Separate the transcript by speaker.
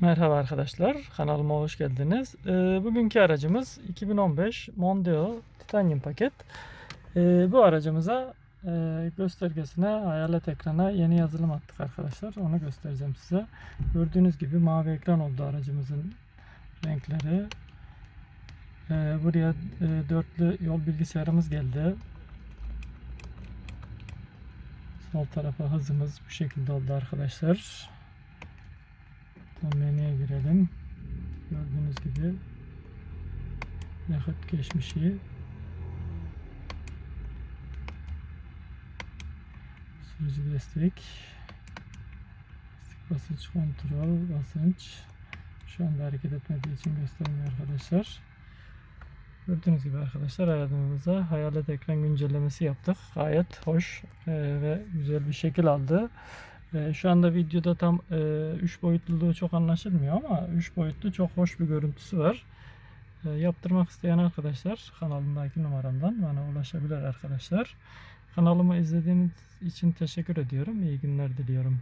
Speaker 1: Merhaba arkadaşlar, kanalıma hoş geldiniz. Ee, bugünkü aracımız 2015 Mondeo Titanium paket. Ee, bu aracımıza e, göstergesine, hayalet ekrana yeni yazılım attık arkadaşlar. Onu göstereceğim size. Gördüğünüz gibi mavi ekran oldu aracımızın renkleri. Ee, buraya e, dörtlü yol bilgisayarımız geldi. Sol tarafa hızımız bu şekilde oldu arkadaşlar. Menüye girelim. Gördüğünüz gibi yakıt geçmişi. Sürücü destek. Basınç kontrol basınç. Şu anda hareket etmediği için göstermiyor arkadaşlar. Gördüğünüz gibi arkadaşlar aracımıza hayalet ekran güncellemesi yaptık. Gayet hoş e, ve güzel bir şekil aldı e, şu anda videoda tam 3 boyutluluğu çok anlaşılmıyor ama 3 boyutlu çok hoş bir görüntüsü var. E, yaptırmak isteyen arkadaşlar kanalımdaki numaramdan bana ulaşabilir arkadaşlar. Kanalımı izlediğiniz için teşekkür ediyorum. İyi günler diliyorum.